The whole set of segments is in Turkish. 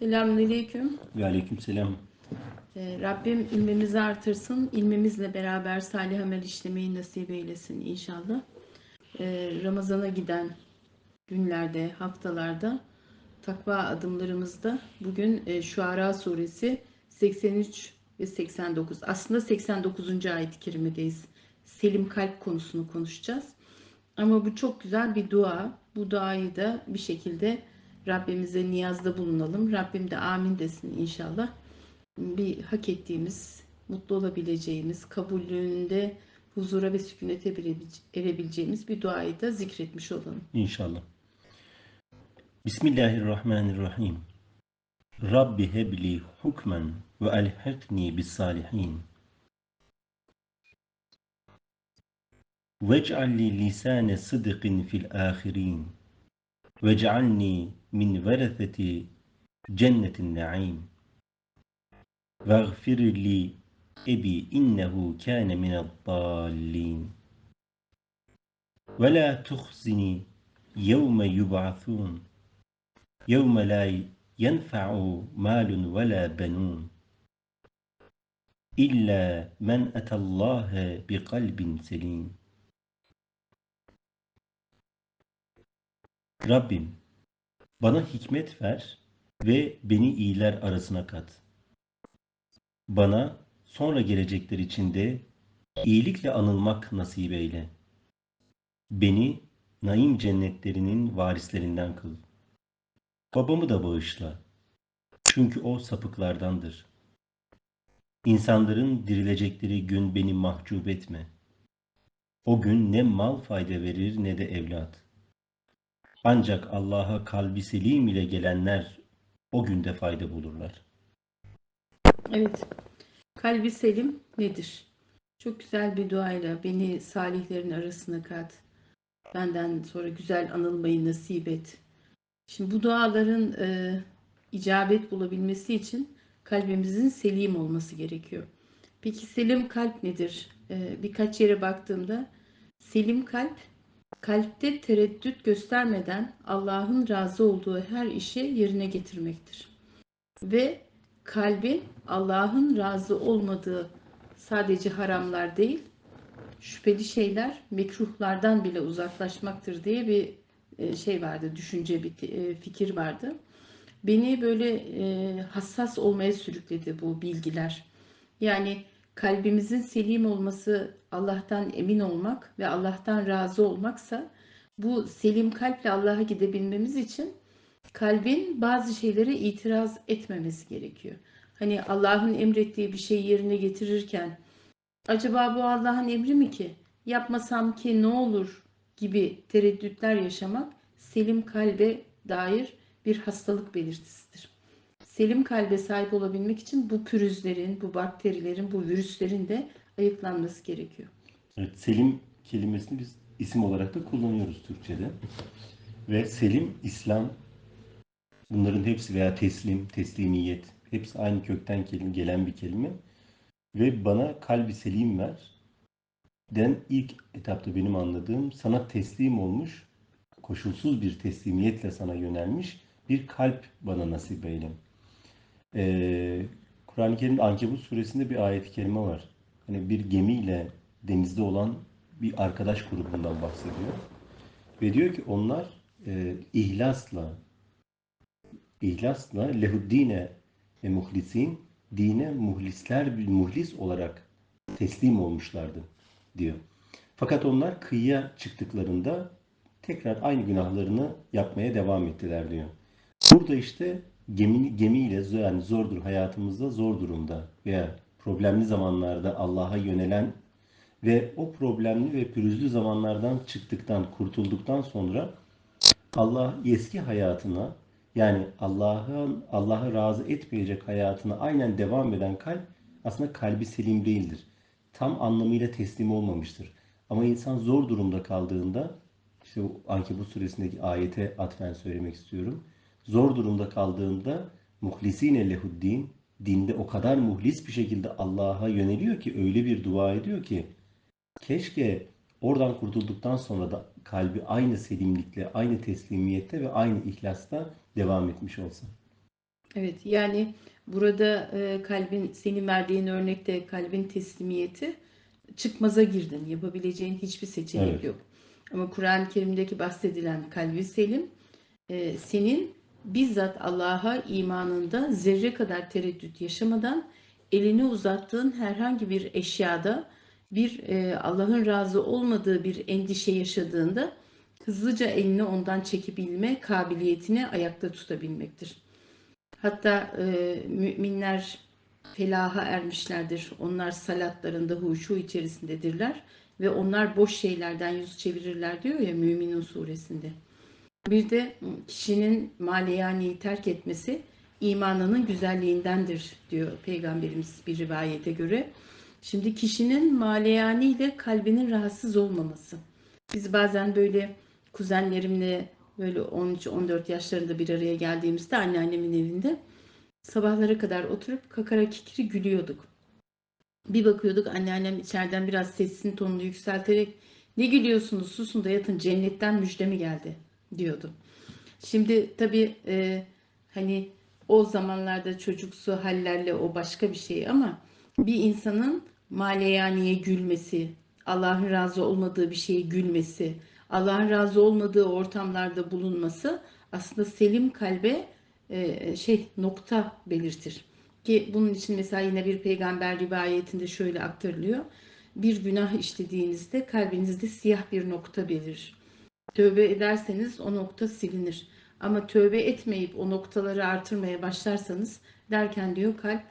Selamünaleyküm. Ve aleykümselam. Ee, Rabbim ilmimizi artırsın. İlmimizle beraber salih amel işlemeyi nasip eylesin inşallah. Ee, Ramazana giden günlerde, haftalarda takva adımlarımızda bugün e, Şuara suresi 83 ve 89. Aslında 89. ayet-i kerimedeyiz. Selim kalp konusunu konuşacağız. Ama bu çok güzel bir dua. Bu duayı da bir şekilde Rabbimize niyazda bulunalım. Rabbim de amin desin inşallah. Bir hak ettiğimiz, mutlu olabileceğimiz, kabulünde huzura ve sükunete erebileceğimiz bir duayı da zikretmiş olalım. İnşallah. Bismillahirrahmanirrahim. Rabbi hebli hukmen ve elhekni bis salihin. Vec'al li lisane sıdıkın fil ahirin. واجعلني من ورثة جنة النعيم. واغفر لي أبي إنه كان من الضالين. ولا تخزني يوم يبعثون. يوم لا ينفع مال ولا بنون. إلا من أتى الله بقلب سليم. Rabbim bana hikmet ver ve beni iyiler arasına kat. Bana sonra gelecekler içinde iyilikle anılmak nasip eyle. Beni naim cennetlerinin varislerinden kıl. Babamı da bağışla. Çünkü o sapıklardandır. İnsanların dirilecekleri gün beni mahcup etme. O gün ne mal fayda verir ne de evlat. Ancak Allah'a kalbi selim ile gelenler o günde fayda bulurlar. Evet. Kalbi selim nedir? Çok güzel bir duayla beni salihlerin arasına kat. Benden sonra güzel anılmayı nasip et. Şimdi bu duaların e, icabet bulabilmesi için kalbimizin selim olması gerekiyor. Peki selim kalp nedir? E, birkaç yere baktığımda selim kalp kalpte tereddüt göstermeden Allah'ın razı olduğu her işi yerine getirmektir. Ve kalbin Allah'ın razı olmadığı sadece haramlar değil, şüpheli şeyler, mekruhlardan bile uzaklaşmaktır diye bir e, şey vardı, düşünce, bir e, fikir vardı. Beni böyle e, hassas olmaya sürükledi bu bilgiler. Yani kalbimizin selim olması, Allah'tan emin olmak ve Allah'tan razı olmaksa bu selim kalple Allah'a gidebilmemiz için kalbin bazı şeylere itiraz etmemesi gerekiyor. Hani Allah'ın emrettiği bir şeyi yerine getirirken acaba bu Allah'ın emri mi ki? Yapmasam ki ne olur gibi tereddütler yaşamak selim kalbe dair bir hastalık belirtisidir. Selim kalbe sahip olabilmek için bu pürüzlerin, bu bakterilerin, bu virüslerin de ayıklanması gerekiyor. Evet, selim kelimesini biz isim olarak da kullanıyoruz Türkçe'de. Ve selim, İslam, bunların hepsi veya teslim, teslimiyet, hepsi aynı kökten gelen bir kelime. Ve bana kalbi selim ver den ilk etapta benim anladığım sana teslim olmuş, koşulsuz bir teslimiyetle sana yönelmiş bir kalp bana nasip eyle. Ee, Kur'an-ı Kerim'de Ankebut suresinde bir ayet-i kerime var. Hani bir gemiyle denizde olan bir arkadaş grubundan bahsediyor. Ve diyor ki onlar e, ihlasla ihlasla lehuddine ve muhlisin dine muhlisler muhlis olarak teslim olmuşlardı diyor. Fakat onlar kıyıya çıktıklarında tekrar aynı günahlarını yapmaya devam ettiler diyor. Burada işte gemi, gemiyle yani zordur hayatımızda zor durumda veya problemli zamanlarda Allah'a yönelen ve o problemli ve pürüzlü zamanlardan çıktıktan, kurtulduktan sonra Allah eski hayatına yani Allah'ın Allah'ı razı etmeyecek hayatına aynen devam eden kalp aslında kalbi selim değildir. Tam anlamıyla teslim olmamıştır. Ama insan zor durumda kaldığında işte Ankebut suresindeki ayete atfen söylemek istiyorum. Zor durumda kaldığında muhlisine lehuddin dinde o kadar muhlis bir şekilde Allah'a yöneliyor ki öyle bir dua ediyor ki keşke oradan kurtulduktan sonra da kalbi aynı selimlikle, aynı teslimiyette ve aynı ihlasta devam etmiş olsa. Evet, yani burada e, kalbin, senin verdiğin örnekte kalbin teslimiyeti çıkmaza girdin. Yapabileceğin hiçbir seçenek Evet. yok. Ama Kur'an-ı Kerim'deki bahsedilen kalbi selim, e, senin bizzat Allah'a imanında zerre kadar tereddüt yaşamadan elini uzattığın herhangi bir eşyada bir e, Allah'ın razı olmadığı bir endişe yaşadığında hızlıca elini ondan çekebilme kabiliyetini ayakta tutabilmektir. Hatta e, müminler felaha ermişlerdir. Onlar salatlarında huşu içerisindedirler ve onlar boş şeylerden yüz çevirirler diyor ya Müminun suresinde. Bir de kişinin maleyaniyi terk etmesi imanının güzelliğindendir diyor Peygamberimiz bir rivayete göre. Şimdi kişinin maleyani ile kalbinin rahatsız olmaması. Biz bazen böyle kuzenlerimle böyle 13-14 yaşlarında bir araya geldiğimizde anneannemin evinde sabahlara kadar oturup kakara kikiri gülüyorduk. Bir bakıyorduk anneannem içeriden biraz sesini tonunu yükselterek ne gülüyorsunuz susun da yatın cennetten müjdemi geldi diyordu. Şimdi tabii e, hani o zamanlarda çocuksu hallerle o başka bir şey ama bir insanın maleyaniye gülmesi, Allah'ın razı olmadığı bir şeye gülmesi, Allah'ın razı olmadığı ortamlarda bulunması aslında selim kalbe e, şey nokta belirtir. Ki bunun için mesela yine bir peygamber rivayetinde şöyle aktarılıyor. Bir günah işlediğinizde kalbinizde siyah bir nokta belirir. Tövbe ederseniz o nokta silinir. Ama tövbe etmeyip o noktaları artırmaya başlarsanız derken diyor kalp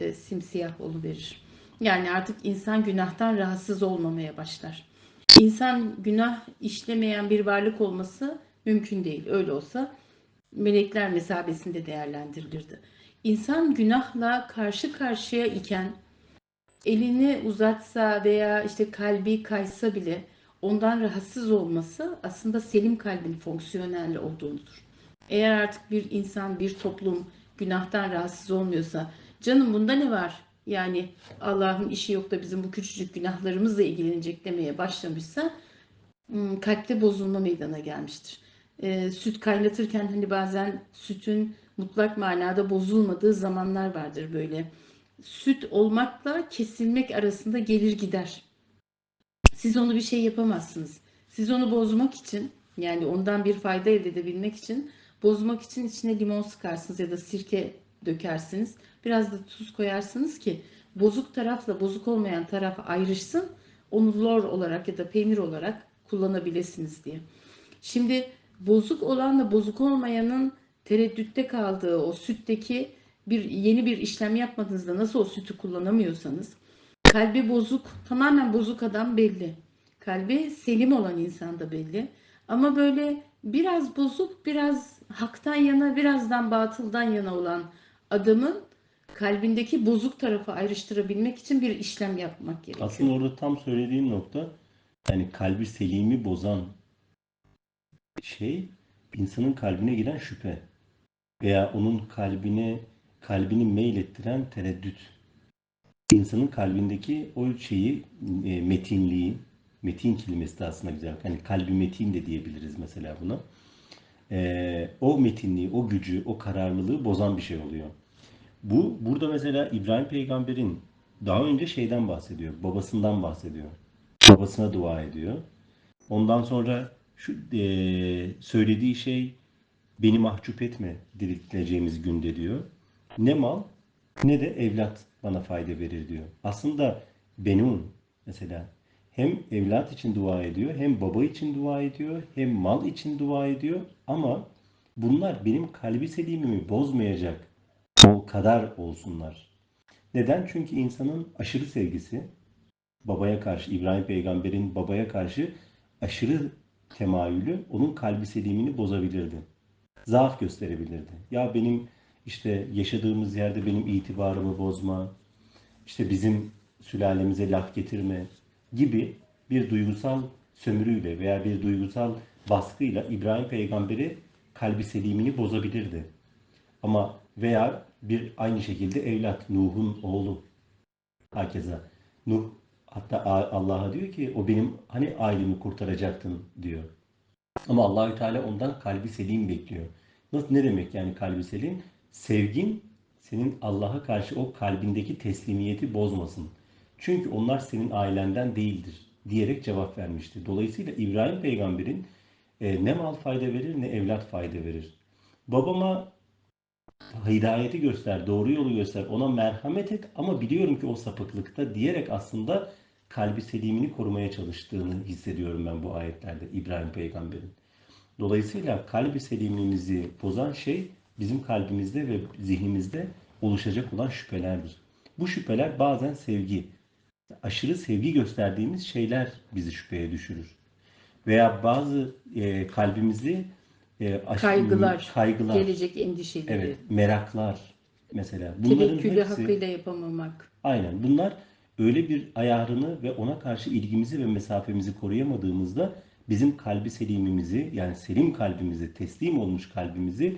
e, simsiyah oluverir. Yani artık insan günahtan rahatsız olmamaya başlar. İnsan günah işlemeyen bir varlık olması mümkün değil. Öyle olsa melekler mesabesinde değerlendirilirdi. İnsan günahla karşı karşıya iken elini uzatsa veya işte kalbi kaysa bile ondan rahatsız olması aslında selim kalbin fonksiyonel olduğunudur. Eğer artık bir insan, bir toplum günahtan rahatsız olmuyorsa, canım bunda ne var? Yani Allah'ın işi yok da bizim bu küçücük günahlarımızla ilgilenecek demeye başlamışsa hmm, kalpte bozulma meydana gelmiştir. Ee, süt kaynatırken hani bazen sütün mutlak manada bozulmadığı zamanlar vardır böyle. Süt olmakla kesilmek arasında gelir gider. Siz onu bir şey yapamazsınız. Siz onu bozmak için yani ondan bir fayda elde edebilmek için bozmak için içine limon sıkarsınız ya da sirke dökersiniz. Biraz da tuz koyarsınız ki bozuk tarafla bozuk olmayan taraf ayrışsın. Onu lor olarak ya da peynir olarak kullanabilirsiniz diye. Şimdi bozuk olanla bozuk olmayanın tereddütte kaldığı o sütteki bir yeni bir işlem yapmadığınızda nasıl o sütü kullanamıyorsanız kalbi bozuk tamamen bozuk adam belli. Kalbi selim olan insan da belli. Ama böyle biraz bozuk, biraz haktan yana, birazdan batıldan yana olan adamın kalbindeki bozuk tarafı ayrıştırabilmek için bir işlem yapmak gerekiyor. Aslında orada tam söylediğin nokta yani kalbi selimi bozan şey insanın kalbine giren şüphe veya onun kalbine kalbini meylettiren tereddüt. İnsanın kalbindeki o şeyi e, metinliği, metin kelimesi de aslında güzel. Hani kalbi metin de diyebiliriz mesela buna. E, o metinliği, o gücü, o kararlılığı bozan bir şey oluyor. Bu burada mesela İbrahim peygamberin daha önce şeyden bahsediyor. Babasından bahsediyor. Babasına dua ediyor. Ondan sonra şu e, söylediği şey beni mahcup etme diriltileceğimiz günde diyor. Ne mal ne de evlat bana fayda verir diyor. Aslında benun mesela hem evlat için dua ediyor, hem baba için dua ediyor, hem mal için dua ediyor ama bunlar benim kalbi selimimi bozmayacak o kadar olsunlar. Neden? Çünkü insanın aşırı sevgisi babaya karşı, İbrahim peygamberin babaya karşı aşırı temayülü onun kalbi selimini bozabilirdi. Zaaf gösterebilirdi. Ya benim işte yaşadığımız yerde benim itibarımı bozma, işte bizim sülalemize laf getirme gibi bir duygusal sömürüyle veya bir duygusal baskıyla İbrahim peygamberi kalbi selimini bozabilirdi. Ama veya bir aynı şekilde evlat Nuh'un oğlu hakeza Nuh hatta Allah'a diyor ki o benim hani ailemi kurtaracaktın diyor. Ama Allahü Teala ondan kalbi selim bekliyor. Nasıl ne demek yani kalbi selim? Sevgin senin Allah'a karşı o kalbindeki teslimiyeti bozmasın. Çünkü onlar senin ailenden değildir diyerek cevap vermişti. Dolayısıyla İbrahim peygamberin e, ne mal fayda verir ne evlat fayda verir. Babama hidayeti göster, doğru yolu göster, ona merhamet et ama biliyorum ki o sapıklıkta diyerek aslında kalbi selimini korumaya çalıştığını hissediyorum ben bu ayetlerde İbrahim peygamberin. Dolayısıyla kalbi selimimizi bozan şey bizim kalbimizde ve zihnimizde oluşacak olan şüphelerdir. Bu şüpheler bazen sevgi, aşırı sevgi gösterdiğimiz şeyler bizi şüpheye düşürür. Veya bazı e, kalbimizi e, aşırı- Kaygılar, kaygılar, Gelecek endişeleri. evet, meraklar mesela. Bunların Tevekkülü hepsi, hakkıyla yapamamak. aynen bunlar öyle bir ayarını ve ona karşı ilgimizi ve mesafemizi koruyamadığımızda bizim kalbi selimimizi yani selim kalbimizi, teslim olmuş kalbimizi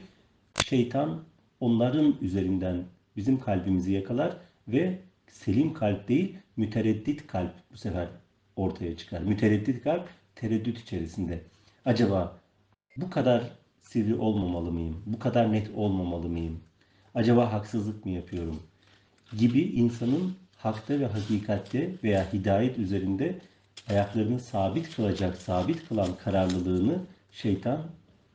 şeytan onların üzerinden bizim kalbimizi yakalar ve selim kalp değil mütereddit kalp bu sefer ortaya çıkar. Mütereddit kalp tereddüt içerisinde. Acaba bu kadar sivri olmamalı mıyım? Bu kadar net olmamalı mıyım? Acaba haksızlık mı yapıyorum? Gibi insanın hakta ve hakikatte veya hidayet üzerinde ayaklarını sabit kılacak, sabit kılan kararlılığını şeytan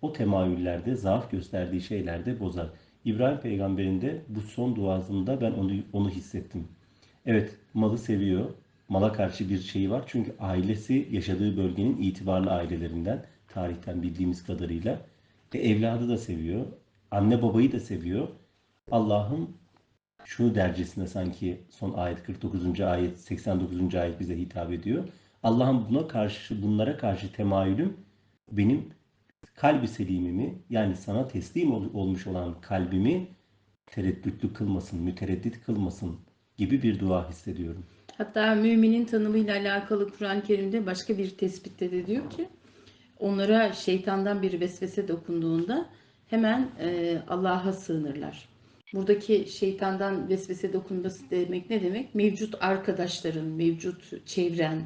o temayüllerde, zaaf gösterdiği şeylerde bozar. İbrahim peygamberin de bu son duasında ben onu, onu hissettim. Evet, malı seviyor. Mala karşı bir şeyi var. Çünkü ailesi yaşadığı bölgenin itibarlı ailelerinden, tarihten bildiğimiz kadarıyla. E, evladı da seviyor. Anne babayı da seviyor. Allah'ın şunu dercesinde sanki son ayet 49. ayet 89. ayet bize hitap ediyor. Allah'ın buna karşı bunlara karşı temayülüm benim kalbi selimimi yani sana teslim ol- olmuş olan kalbimi tereddütlü kılmasın, mütereddit kılmasın gibi bir dua hissediyorum. Hatta müminin tanımıyla alakalı Kur'an-ı Kerim'de başka bir tespitte de diyor ki onlara şeytandan bir vesvese dokunduğunda hemen e, Allah'a sığınırlar. Buradaki şeytandan vesvese dokunması demek ne demek? Mevcut arkadaşların, mevcut çevren,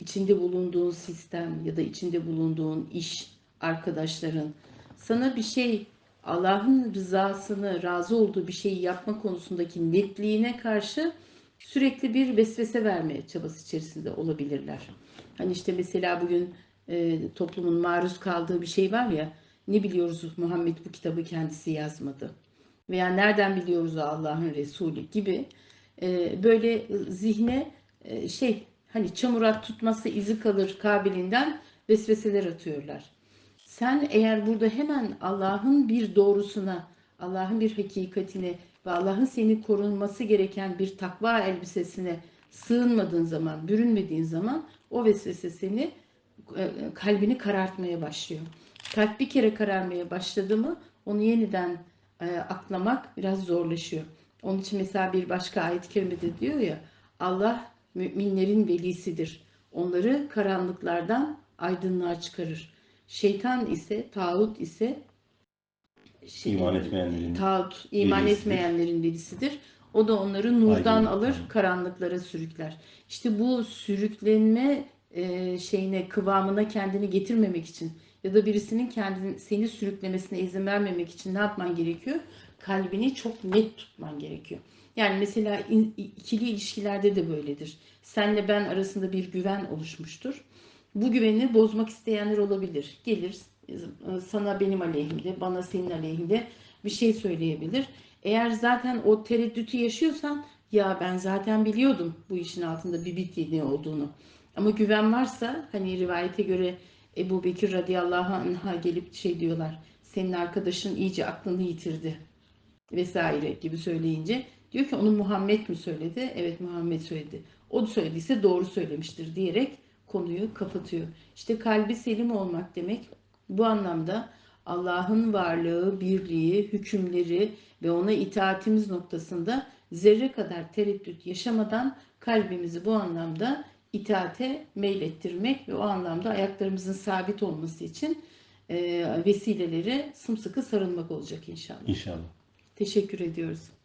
içinde bulunduğun sistem ya da içinde bulunduğun iş, arkadaşların sana bir şey Allah'ın rızasını, razı olduğu bir şeyi yapma konusundaki netliğine karşı sürekli bir vesvese verme çabası içerisinde olabilirler. Hani işte mesela bugün e, toplumun maruz kaldığı bir şey var ya, ne biliyoruz Muhammed bu kitabı kendisi yazmadı. Veya nereden biliyoruz Allah'ın Resulü gibi e, böyle zihne e, şey hani çamurat tutması izi kalır kabiliğinden vesveseler atıyorlar. Sen eğer burada hemen Allah'ın bir doğrusuna, Allah'ın bir hakikatine ve Allah'ın seni korunması gereken bir takva elbisesine sığınmadığın zaman, bürünmediğin zaman o vesvese seni e, kalbini karartmaya başlıyor. Kalp bir kere kararmaya başladı mı onu yeniden e, aklamak biraz zorlaşıyor. Onun için mesela bir başka ayet-i kerimede diyor ya Allah müminlerin velisidir. Onları karanlıklardan aydınlığa çıkarır. Şeytan ise, tağut ise şey- İman etmeyenlerin tağut, iman velisidir. etmeyenlerin velisidir. O da onları nurdan Aydınlıktan. alır, karanlıklara sürükler. İşte bu sürüklenme e, şeyine, kıvamına kendini getirmemek için ya da birisinin kendini seni sürüklemesine izin vermemek için ne yapman gerekiyor? Kalbini çok net tutman gerekiyor. Yani mesela ikili ilişkilerde de böyledir. Senle ben arasında bir güven oluşmuştur. Bu güveni bozmak isteyenler olabilir. Gelir e, sana benim aleyhimde, bana senin aleyhinde bir şey söyleyebilir. Eğer zaten o tereddütü yaşıyorsan ya ben zaten biliyordum bu işin altında bir bittiğini olduğunu. Ama güven varsa hani rivayete göre Ebu Bekir radıyallahu anh'a gelip şey diyorlar. Senin arkadaşın iyice aklını yitirdi vesaire gibi söyleyince diyor ki onu Muhammed mi söyledi? Evet Muhammed söyledi. O söylediyse doğru söylemiştir diyerek konuyu kapatıyor. İşte kalbi selim olmak demek bu anlamda Allah'ın varlığı, birliği, hükümleri ve ona itaatimiz noktasında zerre kadar tereddüt yaşamadan kalbimizi bu anlamda itaate meylettirmek ve o anlamda ayaklarımızın sabit olması için e, vesileleri sımsıkı sarılmak olacak inşallah. inşallah. Teşekkür ediyoruz.